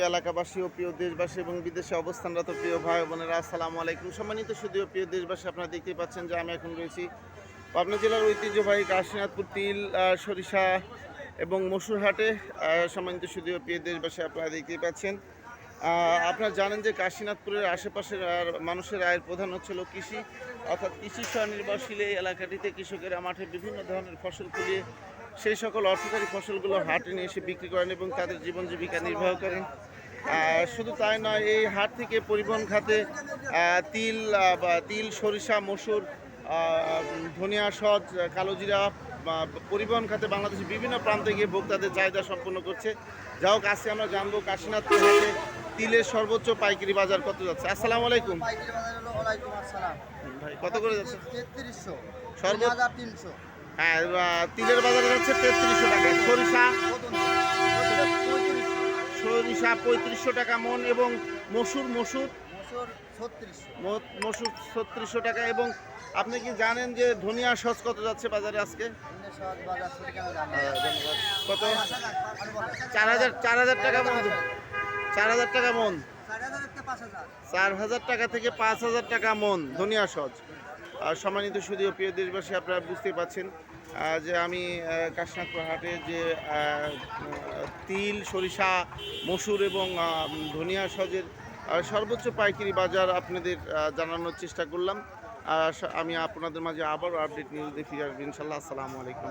এলাকাবাসী দেশবাসী এবং বিদেশে প্রিয় সম্মানিত প্রিয় দেশবাসী আপনারা দেখতেই পাচ্ছেন আমি এখন রয়েছি পাবনা জেলার ঐতিহ্যবাহী কাশীনাথপুর তিল সরিষা এবং মসুর হাটে আহ, সম্মানিত প্রিয় দেশবাসী আপনারা দেখতেই পাচ্ছেন। আপনারা জানেন যে কাশীনাথপুরের আশেপাশের মানুষের আয়ের প্রধান হচ্ছিল কৃষি। অর্থাৎ কৃষি স্বনির্ভরশীল এই এলাকাটিতে কৃষকেরা মাঠে বিভিন্ন ধরনের ফসল ফলিয়ে সেই সকল অর্থকারী ফসলগুলো হাটে নিয়ে এসে বিক্রি করেন এবং তাদের জীবন জীবিকা নির্বাহ করেন। শুধু তাই নয় এই হাট থেকে পরিবহন খাতে তিল বা তিল সরিষা মসুর ধনিয়া সজ কালোজিরা পরিবহন খাতে বাংলাদেশের বিভিন্ন প্রান্তে গিয়ে ভোক্তাদের চাহিদা সম্পন্ন করছে। যা হোক আজকে আমরা জানব কাশীনাথপুর হাটে তিলের সর্বোচ্চ পাইকারি বাজার কত যাচ্ছে। আসসালামু আলাইকুম। ভাই কত করে যাচ্ছে? তেত্রিশশো। সর্ব- তিনশো। হ্যাঁ তিলের বাজারে যাচ্ছে তেত্রিশশো টাকা। সরিষা সরিষা পঁয়ত্রিশশো টাকা মন এবং মসুর মসুর মসুর ছত্রিশশো। টাকা এবং আপনি কি জানেন যে ধনিয়া সস কত যাচ্ছে বাজারে আজকে? ধন্যবাদ। কত? চার হাজার চার হাজার টাকা মন। চার হাজার টাকা মন। চার হাজার টাকা থেকে পাঁচ হাজার টাকা মন ধনিয়া সজ সম্মানিত শুধু প্রিয় দেশবাসী, আপনারা বুঝতে পাচ্ছেন যে আমি কাশনাথপুর হাটে যে তিল, সরিষা, মসুর এবং ধনিয়া সজের সর্বোচ্চ পাইকারি বাজার আপনাদের জানানোর চেষ্টা করলাম। আমি আপনাদের মাঝে আবারও আপডেট নিউজ দেখি আসব। ইনশাল্লাহ আসসালামু আলাইকুম।